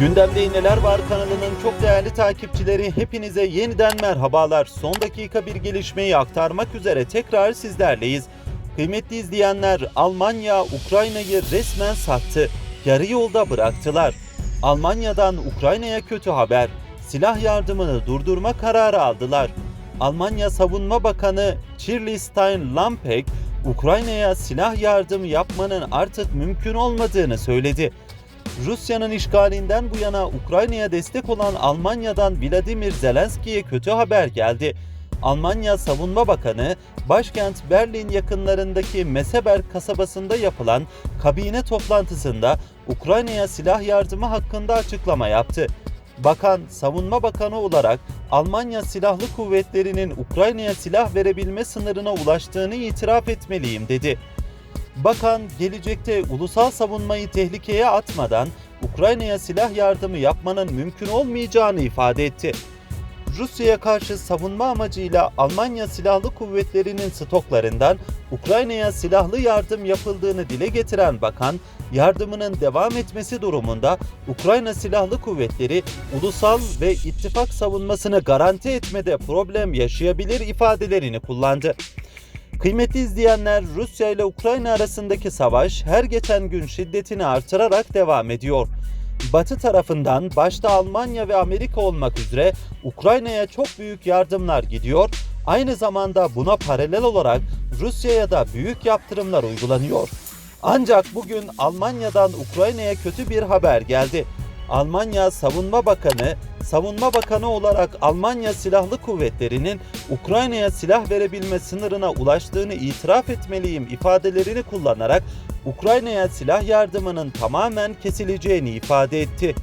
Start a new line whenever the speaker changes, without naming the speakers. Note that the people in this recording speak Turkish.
Gündemde neler var kanalının çok değerli takipçileri hepinize yeniden merhabalar. Son dakika bir gelişmeyi aktarmak üzere tekrar sizlerleyiz. Kıymetli izleyenler Almanya Ukrayna'yı resmen sattı. Yarı yolda bıraktılar. Almanya'dan Ukrayna'ya kötü haber. Silah yardımını durdurma kararı aldılar. Almanya Savunma Bakanı Shirley Stein Lampek, Ukrayna'ya silah yardım yapmanın artık mümkün olmadığını söyledi. Rusya'nın işgalinden bu yana Ukrayna'ya destek olan Almanya'dan Vladimir Zelenski'ye kötü haber geldi. Almanya Savunma Bakanı, başkent Berlin yakınlarındaki Meseberg kasabasında yapılan kabine toplantısında Ukrayna'ya silah yardımı hakkında açıklama yaptı. Bakan, Savunma Bakanı olarak Almanya Silahlı Kuvvetleri'nin Ukrayna'ya silah verebilme sınırına ulaştığını itiraf etmeliyim dedi. Bakan gelecekte ulusal savunmayı tehlikeye atmadan Ukrayna'ya silah yardımı yapmanın mümkün olmayacağını ifade etti. Rusya'ya karşı savunma amacıyla Almanya Silahlı Kuvvetleri'nin stoklarından Ukrayna'ya silahlı yardım yapıldığını dile getiren bakan, yardımının devam etmesi durumunda Ukrayna Silahlı Kuvvetleri ulusal ve ittifak savunmasını garanti etmede problem yaşayabilir ifadelerini kullandı. Kıymetli izleyenler, Rusya ile Ukrayna arasındaki savaş her geçen gün şiddetini artırarak devam ediyor. Batı tarafından başta Almanya ve Amerika olmak üzere Ukrayna'ya çok büyük yardımlar gidiyor. Aynı zamanda buna paralel olarak Rusya'ya da büyük yaptırımlar uygulanıyor. Ancak bugün Almanya'dan Ukrayna'ya kötü bir haber geldi. Almanya Savunma Bakanı, Savunma Bakanı olarak Almanya Silahlı Kuvvetleri'nin Ukrayna'ya silah verebilme sınırına ulaştığını itiraf etmeliyim ifadelerini kullanarak Ukrayna'ya silah yardımının tamamen kesileceğini ifade etti.